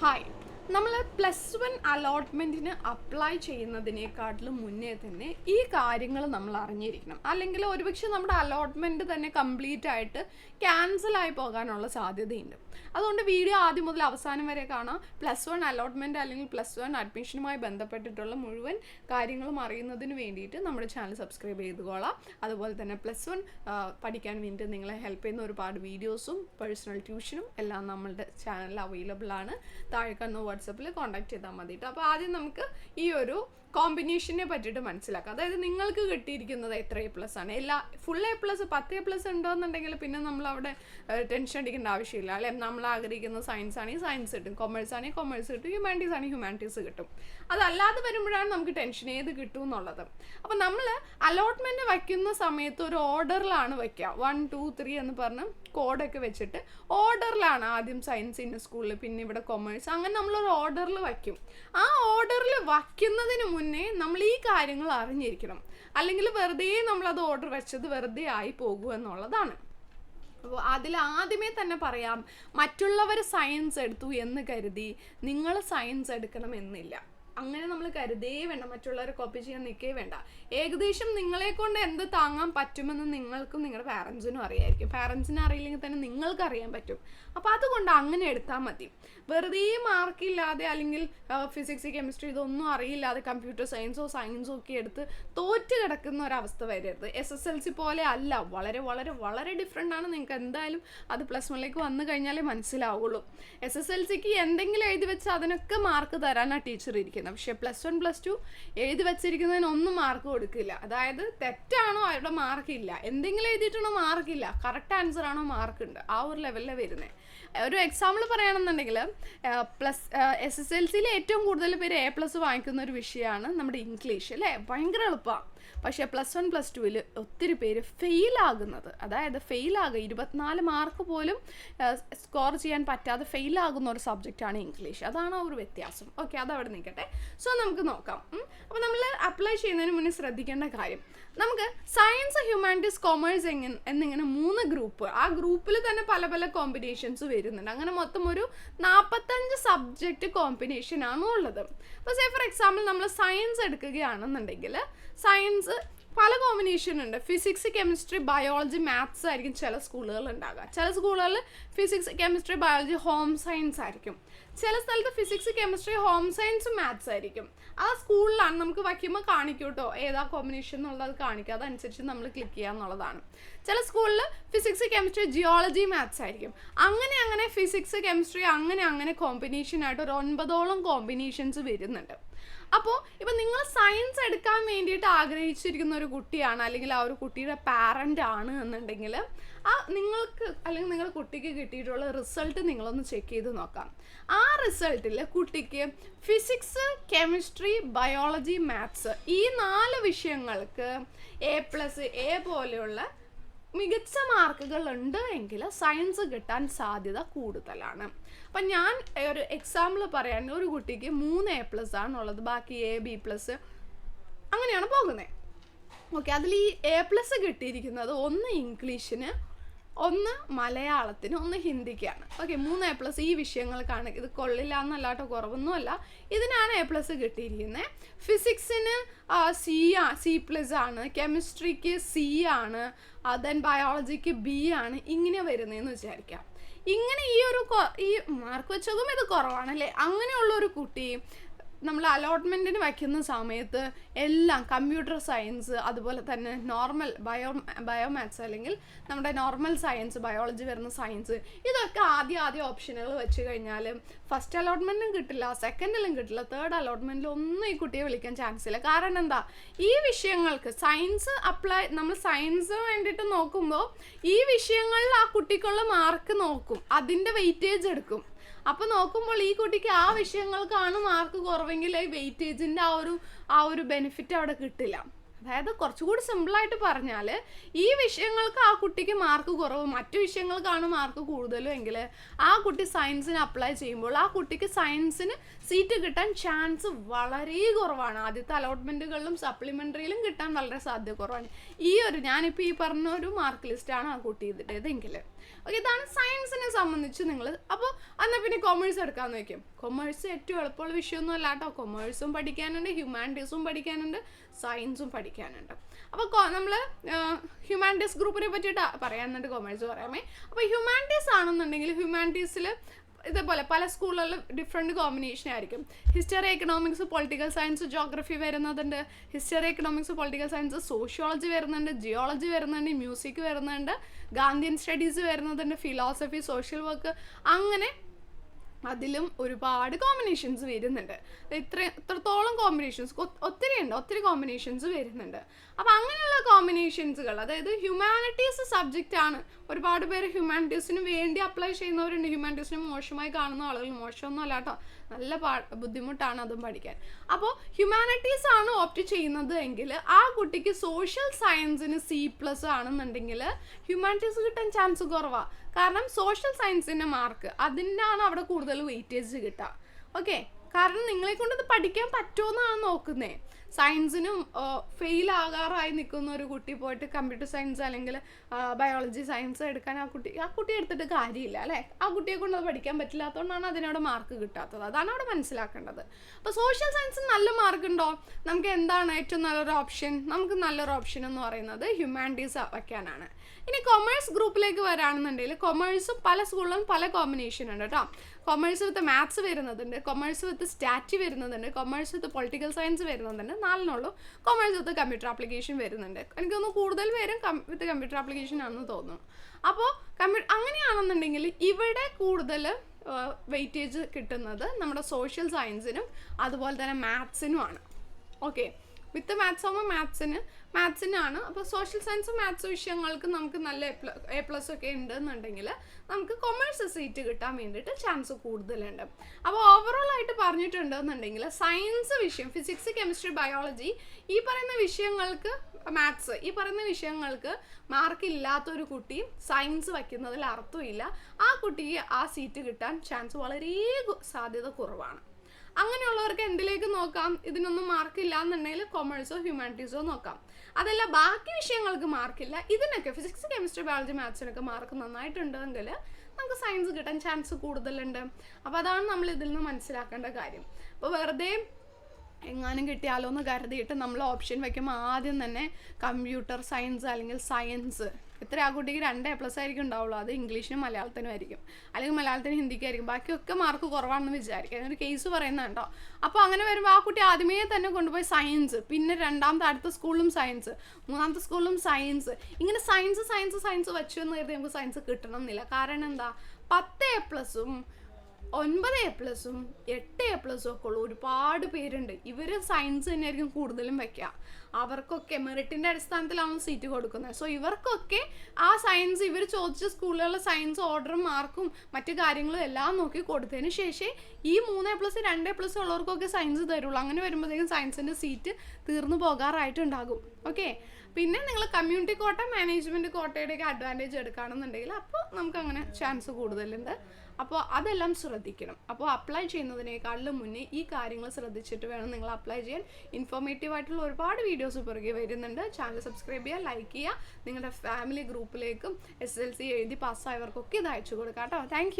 Hi നമ്മൾ plus one അലോട്ട്മെന്റിന് apply ചെയ്യുന്നതിനേക്കാട്ടിലും മുന്നേ തന്നെ ഈ കാര്യങ്ങൾ നമ്മൾ അറിഞ്ഞിരിക്കണം. അല്ലെങ്കിൽ ഒരുപക്ഷെ നമ്മുടെ അലോട്ട്മെന്റ് തന്നെ കംപ്ലീറ്റ് ആയിട്ട് ക്യാൻസൽ ആയി പോകാനുള്ള സാധ്യതയുണ്ട്. അതുകൊണ്ട് വീഡിയോ ആദ്യം മുതൽ അവസാനം വരെ കാണാം. പ്ലസ് വൺ അലോട്ട്മെന്റ് അല്ലെങ്കിൽ പ്ലസ് വൺ അഡ്മിഷനുമായി ബന്ധപ്പെട്ടിട്ടുള്ള മുഴുവൻ കാര്യങ്ങളും അറിയുന്നതിന് വേണ്ടിയിട്ട് നമ്മുടെ ചാനൽ സബ്സ്ക്രൈബ് ചെയ്തുകൊള്ളാം. അതുപോലെ തന്നെ പ്ലസ് വൺ പഠിക്കാൻ വേണ്ടിയിട്ട് നിങ്ങളെ ഹെൽപ്പ് ചെയ്യുന്ന ഒരുപാട് വീഡിയോസും പേഴ്സണൽ ട്യൂഷനും എല്ലാം നമ്മളുടെ ചാനലിൽ അവൈലബിൾ ആണ്. താഴെ കാണുന്ന വാട്സപ്പിൽ കോൺടാക്ട് ചെയ്താൽ മതി അപ്പോൾ ആദ്യം നമുക്ക് ഈ ഒരു കോമ്പിനേഷനെ പറ്റിയിട്ട് മനസ്സിലാക്കാം. അതായത് നിങ്ങൾക്ക് കിട്ടിയിരിക്കുന്നത് എത്ര എ പ്ലസ് ആണ്. എല്ലാ ഫുൾ എ പ്ലസ് പത്ത് എ പ്ലസ് ഉണ്ടോയെന്നുണ്ടെങ്കിൽ പിന്നെ നമ്മൾ അവിടെ ടെൻഷൻ അടിക്കേണ്ട ആവശ്യമില്ല. അല്ലെ? നമ്മൾ ആഗ്രഹിക്കുന്ന സയൻസ് ആണെങ്കിൽ സയൻസ് കിട്ടും. കൊമേഴ്സ് ആണെങ്കിൽ കൊമേഴ്സ് കിട്ടും. ഹ്യൂമാനിറ്റീസ് ആണെങ്കിൽ ഹ്യൂമാനിറ്റീസ് കിട്ടും. അതല്ലാതെ വരുമ്പോഴാണ് നമുക്ക് ടെൻഷൻ ഏത് കിട്ടും എന്നുള്ളത്. അപ്പം നമ്മൾ അലോട്ട്മെന്റ് വയ്ക്കുന്ന സമയത്ത് ഒരു ഓർഡറിലാണ് വയ്ക്കുക. വൺ ടു ത്രീ എന്ന് പറഞ്ഞ് കോഡൊക്കെ വെച്ചിട്ട് ഓർഡറിലാണ് ആദ്യം സയൻസ് ഇന്ന സ്കൂളിൽ പിന്നെ ഇവിടെ കൊമേഴ്സ് അങ്ങനെ നമ്മളൊരു ഓർഡറിൽ വയ്ക്കും. ആ ഓർഡറിൽ വയ്ക്കുന്നതിന് മുന്നേ നമ്മൾ ഈ കാര്യങ്ങൾ അറിഞ്ഞിരിക്കണം. അല്ലെങ്കിൽ വെറുതെ നമ്മളത് ഓർഡർ വെച്ചത് വെറുതെ ആയി പോകുക എന്നുള്ളതാണ്. അപ്പോൾ അതിൽ ആദ്യമേ തന്നെ പറയാം മറ്റുള്ളവർ സയൻസ് എടുത്തു എന്ന് കരുതി നിങ്ങൾ സയൻസ് എടുക്കണം എന്നില്ല അങ്ങനെ നമ്മൾ കരുതേ വേണ്ട മറ്റുള്ളവരെ കോപ്പി ചെയ്യാൻ നിൽക്കേ വേണ്ട. ഏകദേശം നിങ്ങളെ കൊണ്ട് എന്ത് താങ്ങാൻ പറ്റുമെന്ന് നിങ്ങൾക്കും നിങ്ങളുടെ പാരൻസിനും അറിയായിരിക്കും. പാരൻസിന് അറിയില്ലെങ്കിൽ തന്നെ നിങ്ങൾക്ക് അറിയാൻ പറ്റും. അപ്പോൾ അതുകൊണ്ട് അങ്ങനെ എടുത്താൽ മതി. വെറുതെ മാർക്കില്ലാതെ അല്ലെങ്കിൽ ഫിസിക്സ് കെമിസ്ട്രി ഇതൊന്നും അറിയില്ലാതെ കമ്പ്യൂട്ടർ സയൻസോ സയൻസോ ഒക്കെ എടുത്ത് തോറ്റ് കിടക്കുന്ന ഒരവസ്ഥ വരരുത്. എസ് എസ് എൽ സി പോലെ അല്ല. വളരെ വളരെ വളരെ ഡിഫറെന്റ് ആണ്. നിങ്ങൾക്ക് എന്തായാലും അത് പ്ലസ് വണ്ണിലേക്ക് വന്നു കഴിഞ്ഞാലേ മനസ്സിലാവുള്ളൂ. എസ് എസ് എൽ സിക്ക് എന്തെങ്കിലും എഴുതി വെച്ച് അതിനൊക്കെ മാർക്ക് തരാനാണ് ടീച്ചർ ഇരിക്കുന്നത് പക്ഷേ പ്ലസ് വൺ പ്ലസ് ടു എഴുതി വെച്ചിരിക്കുന്നതിന് ഒന്നും മാർക്ക് കൊടുക്കില്ല. അതായത് തെറ്റാണോ അവിടെ മാർക്കില്ല എന്തെങ്കിലും എഴുതിയിട്ടാണോ മാർക്കില്ല കറക്റ്റ് ആൻസർ ആണോ മാർക്ക് ഉണ്ട്. ആ ഒരു ലെവലിലാണ് വരുന്നത് ഒരു എക്സാമ്പിൾ പറയുകയാണെന്നുണ്ടെങ്കിൽ പ്ലസ് എസ് എസ് എൽ സിയിൽ ഏറ്റവും കൂടുതൽ പേര് എ പ്ലസ് വാങ്ങിക്കുന്ന ഒരു വിഷയമാണ് നമ്മുടെ ഇംഗ്ലീഷ് അല്ലേ ഭയങ്കര എളുപ്പമാണ് പക്ഷേ പ്ലസ് വൺ പ്ലസ് ടുവിൽ ഒത്തിരി പേര് ഫെയിലാകുന്നത്. അതായത് ഫെയിലാകുക ഇരുപത്തിനാല് മാർക്ക് പോലും സ്കോർ ചെയ്യാൻ പറ്റാതെ ഫെയിലാകുന്ന ഒരു സബ്ജക്റ്റാണ് ഇംഗ്ലീഷ്. അതാണ് ആ ഒരു വ്യത്യാസം. ഓക്കെ അതവിടെ നിൽക്കട്ടെ. സോ നമുക്ക് നോക്കാം. അപ്പോൾ നമ്മൾ അപ്ലൈ ചെയ്യുന്നതിന് മുന്നേ ശ്രദ്ധിക്കേണ്ട കാര്യം. നമുക്ക് സയൻസ് ഹ്യൂമാനിറ്റീസ് കൊമേഴ്സ് എങ്ങനെ എന്നിങ്ങനെ മൂന്ന് ഗ്രൂപ്പ്. ആ ഗ്രൂപ്പിൽ തന്നെ പല പല കോമ്പിനേഷൻസ് വരുന്നുണ്ട്. അങ്ങനെ മൊത്തം ഒരു നാൽപ്പത്തഞ്ച് സബ്ജക്റ്റ് കോമ്പിനേഷൻ ആണ് ഉള്ളത് അപ്പോൾ സേ ഫോർ എക്സാമ്പിൾ നമ്മൾ സയൻസ് എടുക്കുകയാണെന്നുണ്ടെങ്കിൽ സയൻസ് പല കോമ്പിനേഷൻ ഉണ്ട്. ഫിസിക്സ് കെമിസ്ട്രി ബയോളജി മാത്സ് ആയിരിക്കും ചില സ്കൂളുകളിൽ ഉണ്ടാകുക ചില സ്കൂളുകളിൽ physics chemistry biology home science ആയിരിക്കും. ചില സ്ഥലത്ത് ഫിസിക്സ് കെമിസ്ട്രി ഹോം സയൻസും മാത്സ് ആയിരിക്കും. ആ സ്കൂളിലാണ് നമുക്ക് വയ്ക്കുമ്പോൾ കാണിക്കൂട്ടോ കേട്ടോ. ഏതാ കോമ്പിനേഷൻ എന്നുള്ളത് കാണിക്കുക അതനുസരിച്ച് നമ്മൾ ക്ലിക്ക് ചെയ്യുക എന്നുള്ളതാണ്. ചില സ്കൂളിൽ ഫിസിക്സ് കെമിസ്ട്രി ജിയോളജി മാത്സ് ആയിരിക്കും. അങ്ങനെ അങ്ങനെ ഫിസിക്സ് കെമിസ്ട്രി അങ്ങനെ അങ്ങനെ കോമ്പിനേഷൻ ആയിട്ട് ഒരു ഒൻപതോളം കോമ്പിനേഷൻസ് വരുന്നുണ്ട്. അപ്പോൾ ഇപ്പം നിങ്ങൾ സയൻസ് എടുക്കാൻ വേണ്ടിയിട്ട് ആഗ്രഹിച്ചിരിക്കുന്ന ഒരു കുട്ടിയാണ് അല്ലെങ്കിൽ ആ ഒരു കുട്ടിയുടെ പാരന്റ് ആണ് എന്നുണ്ടെങ്കിൽ ആ നിങ്ങൾക്ക് അല്ലെങ്കിൽ നിങ്ങളുടെ കുട്ടിക്ക് കിട്ടിയിട്ടുള്ള റിസൾട്ട് നിങ്ങളൊന്ന് ചെക്ക് ചെയ്ത് നോക്കാം. ആ റിസൾട്ടിൽ കുട്ടിക്ക് ഫിസിക്സ് കെമിസ്ട്രി ബയോളജി മാത്സ് ഈ നാല് വിഷയങ്ങൾക്ക് എ പ്ലസ് എ പോലെയുള്ള മികച്ച മാർക്കുകൾ ഉണ്ട് എങ്കിൽ സയൻസ് കിട്ടാൻ സാധ്യത കൂടുതലാണ്. അപ്പം ഞാൻ ഒരു എക്സാമ്പിൾ പറയാൻ ഒരു കുട്ടിക്ക് മൂന്ന് എ പ്ലസ് ആണുള്ളത് ബാക്കി എ ബി പ്ലസ് അങ്ങനെയാണ് പോകുന്നത്. ഓക്കെ അതിൽ ഈ എ പ്ലസ് കിട്ടിയിരിക്കുന്നത് ഒന്ന് ഇംഗ്ലീഷിന് ഒന്ന് മലയാളത്തിന് ഒന്ന് ഹിന്ദിക്കാണ്. ഓക്കെ മൂന്ന് എ പ്ലസ് ഈ വിഷയങ്ങൾക്കാണ്. ഇത് കൊള്ളില്ല എന്നല്ലാട്ടോ കുറവൊന്നുമല്ല. ഇതിനാണ് എ പ്ലസ് കിട്ടിയിരിക്കുന്നത് ഫിസിക്സിന് സി ആ സി പ്ലസ് ആണ്. കെമിസ്ട്രിക്ക് സി ആണ്. ദെൻ ബയോളജിക്ക് ബി ആണ്. ഇങ്ങനെ വരുന്നതെന്ന് വിചാരിക്കാം. ഇങ്ങനെ ഈ ഒരു ഈ മാർക്ക് വെച്ചതും ഇത് കുറവാണല്ലേ? അങ്ങനെയുള്ള ഒരു കുട്ടി നമ്മൾ അലോട്ട്മെന്റിന് വയ്ക്കുന്ന സമയത്ത് എല്ലാം കമ്പ്യൂട്ടർ സയൻസ് അതുപോലെ തന്നെ നോർമൽ ബയോ ബയോമാത്സ് അല്ലെങ്കിൽ നമ്മുടെ നോർമൽ സയൻസ് ബയോളജി വരുന്ന സയൻസ് ഇതൊക്കെ ആദ്യം ആദ്യം ഓപ്ഷനുകൾ വെച്ച് കഴിഞ്ഞാൽ ഫസ്റ്റ് അലോട്ട്മെന്റും കിട്ടില്ല സെക്കൻഡിലും കിട്ടില്ല തേർഡ് അലോട്ട്മെന്റിലും ഒന്നും ഈ കുട്ടിയെ വിളിക്കാൻ ചാൻസ് ഇല്ല. കാരണം എന്താ? ഈ വിഷയങ്ങൾക്ക് സയൻസ് അപ്ലൈ നമ്മൾ സയൻസ് വേണ്ടിയിട്ട് നോക്കുമ്പോൾ ഈ വിഷയങ്ങളിൽ ആ കുട്ടിക്കുള്ള മാർക്ക് നോക്കും അതിന്റെ വെയിറ്റേജ് എടുക്കും. അപ്പോൾ നോക്കുമ്പോൾ ഈ കുട്ടിക്ക് ആ വിഷയങ്ങൾക്കാണ് മാർക്ക് കുറവെങ്കിൽ വെയിറ്റേജിന്റെ ആ ഒരു ആ ഒരു ബെനിഫിറ്റ് അവിടെ കിട്ടില്ല. അതായത് കുറച്ചുകൂടി സിമ്പിളായിട്ട് പറഞ്ഞാൽ ഈ വിഷയങ്ങൾക്ക് ആ കുട്ടിക്ക് മാർക്ക് കുറവ് മറ്റു വിഷയങ്ങൾക്കാണ് മാർക്ക് കൂടുതലും എങ്കിൽ ആ കുട്ടി സയൻസിന് അപ്ലൈ ചെയ്യുമ്പോൾ ആ കുട്ടിക്ക് സയൻസിന് സീറ്റ് കിട്ടാൻ ചാൻസ് വളരെ കുറവാണ്. ആദ്യത്തെ അലോട്ട്മെന്റുകളിലും സപ്ലിമെന്ററിയിലും കിട്ടാൻ വളരെ സാധ്യത കുറവാണ്. ഈ ഒരു ഞാനിപ്പോൾ ഈ പറഞ്ഞ ഒരു മാർക്ക് ലിസ്റ്റാണ് ആ കുട്ടി ചെയ്തിട്ടതെങ്കിൽ ഓക്കെ ഇതാണ് സയൻസിനെ സംബന്ധിച്ച് നിങ്ങൾ അപ്പോൾ എന്നാൽ പിന്നെ കൊമേഴ്സ് എടുക്കാൻ നോക്കും കൊമേഴ്സ് ഏറ്റവും എളുപ്പമുള്ള വിഷയമൊന്നും അല്ല കേട്ടോ കൊമേഴ്സും പഠിക്കാനുണ്ട് ഹ്യൂമാനിറ്റീസും പഠിക്കാനുണ്ട്. സയൻസും പഠിക്കാനുണ്ട്. അപ്പോൾ നമ്മൾ ഹ്യൂമാനിറ്റീസ് ഗ്രൂപ്പിനെ പറ്റിയിട്ട് പറയാനുണ്ട് കോമേഴ്സ് പറയാമേ. അപ്പോൾ ഹ്യൂമാനിറ്റീസ് ആണെന്നുണ്ടെങ്കിൽ ഹ്യൂമാനിറ്റീസിൽ ഇതേപോലെ പല സ്കൂളുകളിലും ഡിഫറെന്റ് കോമ്പിനേഷൻ ആയിരിക്കും. History economics political science geography വരുന്നതുണ്ട്. History economics political science sociology വരുന്നുണ്ട്. ജിയോളജി വരുന്നുണ്ട് മ്യൂസിക് വരുന്നുണ്ട്. ഗാന്ധിയൻ സ്റ്റഡീസ് വരുന്നതുണ്ട് ഫിലോസഫി സോഷ്യൽ വർക്ക് അങ്ങനെ അതിലും ഒരുപാട് കോമ്പിനേഷൻസ് വരുന്നുണ്ട്. ഇത്ര ഇത്രത്തോളം കോമ്പിനേഷൻസ് ഒത്തിരി ഉണ്ട് ഒത്തിരി കോമ്പിനേഷൻസ് വരുന്നുണ്ട്. അപ്പം അങ്ങനെയുള്ള കോമ്പിനേഷൻസുകൾ അതായത് ഹ്യൂമാനിറ്റീസ് സബ്ജക്റ്റ് ആണ്. ഒരുപാട് പേര് ഹ്യൂമാനിറ്റീസിന് വേണ്ടി അപ്ലൈ ചെയ്യുന്നവരുണ്ട്. ഹ്യൂമാനിറ്റീസിന് മോശമായി കാണുന്ന ആളുകൾ മോശമൊന്നും അല്ല കേട്ടോ നല്ല പാ ബുദ്ധിമുട്ടാണ് അതും പഠിക്കാൻ. അപ്പോൾ ഹ്യൂമാനിറ്റീസ് ആണ് ഓപ്റ്റ് ചെയ്യുന്നത് എങ്കിൽ ആ കുട്ടിക്ക് സോഷ്യൽ സയൻസിന് സി പ്ലസ് ആണെന്നുണ്ടെങ്കിൽ ഹ്യൂമാനിറ്റീസ് കിട്ടാൻ ചാൻസ് കുറവാണ് കാരണം സോഷ്യൽ സയൻസിന്റെ മാർക്ക് അതിനാണ് അവിടെ കൂടുതൽ വെയിറ്റേജ് കിട്ടുക. ഓക്കെ കാരണം നിങ്ങളെ കൊണ്ട് ഇത് പഠിക്കാൻ പറ്റുമെന്നാണ് നോക്കുന്നത് സയൻസിനും ഫെയിൽ ആകാറായി നിൽക്കുന്ന ഒരു കുട്ടി പോയിട്ട് കമ്പ്യൂട്ടർ സയൻസ് അല്ലെങ്കിൽ ബയോളജി സയൻസ് എടുക്കാൻ ആ കുട്ടി ആ കുട്ടി എടുത്തിട്ട് കാര്യമില്ല അല്ലേ? ആ കുട്ടിയെ കൊണ്ട് അത് പഠിക്കാൻ പറ്റില്ലാത്തതുകൊണ്ടാണ് അതിനവിടെ മാർക്ക് കിട്ടാത്തത്. അതാണ് അവിടെ മനസ്സിലാക്കേണ്ടത്. അപ്പോൾ സോഷ്യൽ സയൻസിന് നല്ല മാർക്ക് ഉണ്ടോ? നമുക്ക് എന്താണ് ഏറ്റവും നല്ലൊരു ഓപ്ഷൻ നമുക്ക് നല്ലൊരു ഓപ്ഷൻ എന്ന് പറയുന്നത് ഹ്യൂമാനിറ്റീസ് വയ്ക്കാനാണ്. ഇനി കൊമേഴ്സ് ഗ്രൂപ്പിലേക്ക് വരാണെന്നുണ്ടെങ്കിൽ കൊമേഴ്സും പല സ്കൂളിലും പല കോമ്പിനേഷൻ ഉണ്ട് കേട്ടോ കൊമേഴ്സ് വിത്ത് മാത്സ് വരുന്നതുണ്ട് കൊമേഴ്സ് വിത്ത് സ്റ്റാറ്റി വരുന്നതുണ്ട് കൊമേഴ്സ് വിത്ത് പൊളിറ്റിക്കൽ സയൻസ് വരുന്നതുണ്ട് നാലിനുള്ളൂ കൊമേഴ്സ് വിത്ത് കമ്പ്യൂട്ടർ ആപ്ലിക്കേഷൻ വരുന്നുണ്ട്. എനിക്കൊന്ന് കൂടുതൽ പേരും വിത്ത് കമ്പ്യൂട്ടർ ആപ്ലിക്കേഷൻ ആണെന്ന് തോന്നുന്നു. അപ്പോൾ കമ്പ്യൂ അങ്ങനെയാണെന്നുണ്ടെങ്കിൽ ഇവിടെ കൂടുതൽ വെയിറ്റേജ് കിട്ടുന്നത് നമ്മുടെ സോഷ്യൽ സയൻസിനും അതുപോലെ തന്നെ മാത്സിനുമാണ് ഓക്കെ വിത്ത് മാത്സ് ആകുമ്പോൾ മാത്സിന്. മാത്സിനാണ്. അപ്പോൾ സോഷ്യൽ സയൻസും മാത്സ് വിഷയങ്ങൾക്ക് നമുക്ക് നല്ല എ പ്ലസ് ഒക്കെ ഉണ്ടെന്നുണ്ടെങ്കിൽ നമുക്ക് കൊമേഴ്സ് സീറ്റ് കിട്ടാൻ വേണ്ടിയിട്ട് ചാൻസ് കൂടുതലുണ്ട്. അപ്പോൾ ഓവറോൾ ആയിട്ട് പറഞ്ഞിട്ടുണ്ടെന്നുണ്ടെങ്കിൽ സയൻസ് വിഷയം ഫിസിക്സ് കെമിസ്ട്രി ബയോളജി ഈ പറയുന്ന വിഷയങ്ങൾക്ക് മാത്സ് ഈ പറയുന്ന വിഷയങ്ങൾക്ക് മാർക്ക് ഇല്ലാത്തൊരു കുട്ടി സയൻസ് വയ്ക്കുന്നതിൽ അർത്ഥമില്ല. ആ കുട്ടിക്ക് ആ സീറ്റ് കിട്ടാൻ ചാൻസ് വളരെ സാധ്യത കുറവാണ്. അങ്ങനെയുള്ളവർക്ക് എന്തിലേക്ക് നോക്കാം? ഇതിനൊന്നും മാർക്കില്ല എന്നുണ്ടെങ്കിൽ കൊമേഴ്സോ ഹ്യൂമാനിറ്റീസോ നോക്കാം. അതല്ല ബാക്കി വിഷയങ്ങൾക്ക് മാർക്കില്ല ഇതിനൊക്കെ ഫിസിക്സ് കെമിസ്ട്രി ബയോളജി മാത്സിനൊക്കെ മാർക്ക് നന്നായിട്ടുണ്ടെങ്കിൽ നമുക്ക് സയൻസ് കിട്ടാൻ ചാൻസ് കൂടുതലുണ്ട്. അപ്പോൾ അതാണ് നമ്മൾ ഇതിൽ നിന്ന് മനസ്സിലാക്കേണ്ട കാര്യം. അപ്പോൾ വെറുതെ എങ്ങാനും കിട്ടിയാലോ എന്ന് കരുതിയിട്ട് നമ്മൾ ഓപ്ഷൻ വയ്ക്കുമ്പോൾ ആദ്യം തന്നെ കമ്പ്യൂട്ടർ സയൻസ് അല്ലെങ്കിൽ സയൻസ് ഇത്ര ആ കുട്ടിക്ക് രണ്ട് എ പ്ലസ് ആയിരിക്കും ഉണ്ടാവുള്ളൂ. അത് ഇംഗ്ലീഷിനും മലയാളത്തിനും ആയിരിക്കും. അല്ലെങ്കിൽ മലയാളത്തിനും ഹിന്ദിക്കായിരിക്കും ബാക്കിയൊക്കെ മാർക്ക് കുറവാണെന്ന് വിചാരിക്കുക ഒരു കേസ് പറയുന്നുണ്ടോ അപ്പോൾ അങ്ങനെ വരുമ്പോൾ ആ കുട്ടി ആദ്യമേ തന്നെ കൊണ്ടുപോയി സയൻസ് പിന്നെ രണ്ടാമത്തെ അടുത്ത സ്കൂളിലും സയൻസ് മൂന്നാമത്തെ സ്കൂളിലും സയൻസ് ഇങ്ങനെ സയൻസ് സയൻസ് സയൻസ് വെച്ചു എന്ന് കരുതി നമുക്ക് സയൻസ് കിട്ടണം എന്നില്ല. കാരണം എന്താ? പത്ത് എ പ്ലസും ഒൻപത് എ പ്ലസും എട്ട് എ പ്ലസും ഒക്കെ ഉള്ള ഒരുപാട് പേരുണ്ട്. ഇവർ സയൻസ് തന്നെയായിരിക്കും കൂടുതലും വയ്ക്കുക അവർക്കൊക്കെ മെറിറ്റിന്റെ അടിസ്ഥാനത്തിലാണ് സീറ്റ് കൊടുക്കുന്നത്. സോ ഇവർക്കൊക്കെ ആ സയൻസ് ഇവർ ചോദിച്ച സ്കൂളുകളിലെ സയൻസ് ഓർഡറും മാർക്കും മറ്റു കാര്യങ്ങളും എല്ലാം നോക്കി കൊടുത്തതിന് ശേഷം ഈ മൂന്ന് എ പ്ലസ് രണ്ട് എ പ്ലസ് ഉള്ളവർക്കൊക്കെ സയൻസ് തരുള്ളൂ. അങ്ങനെ വരുമ്പോഴത്തേക്കും സയൻസിന്റെ സീറ്റ് തീർന്നു പോകാറായിട്ടുണ്ടാകും. ഓക്കെ പിന്നെ നിങ്ങൾ കമ്മ്യൂണിറ്റി കോട്ട മാനേജ്മെന്റ് കോട്ടയുടെയൊക്കെ അഡ്വാന്റേജ് എടുക്കുകയാണെന്നുണ്ടെങ്കിൽ അപ്പോൾ നമുക്ക് അങ്ങനെ ചാൻസ് കൂടുതലുണ്ട്. അപ്പോൾ അതെല്ലാം ശ്രദ്ധിക്കണം. അപ്പോൾ അപ്ലൈ ചെയ്യുന്നതിനേക്കാളും മുന്നേ ഈ കാര്യങ്ങൾ ശ്രദ്ധിച്ചിട്ട് വേണം നിങ്ങൾ അപ്ലൈ ചെയ്യാൻ. ഇൻഫോർമേറ്റീവ് ആയിട്ടുള്ള ഒരുപാട് വീഡിയോസ് പുറകെ വരുന്നുണ്ട്. ചാനൽ സബ്സ്ക്രൈബ് ചെയ്യുക ലൈക്ക് ചെയ്യുക. നിങ്ങളുടെ ഫാമിലി ഗ്രൂപ്പിലേക്കും എസ് എൽ സി എഴുതി പാസ്സായവർക്കൊക്കെ ഇത് അയച്ചു കൊടുക്കാം കേട്ടോ. താങ്ക്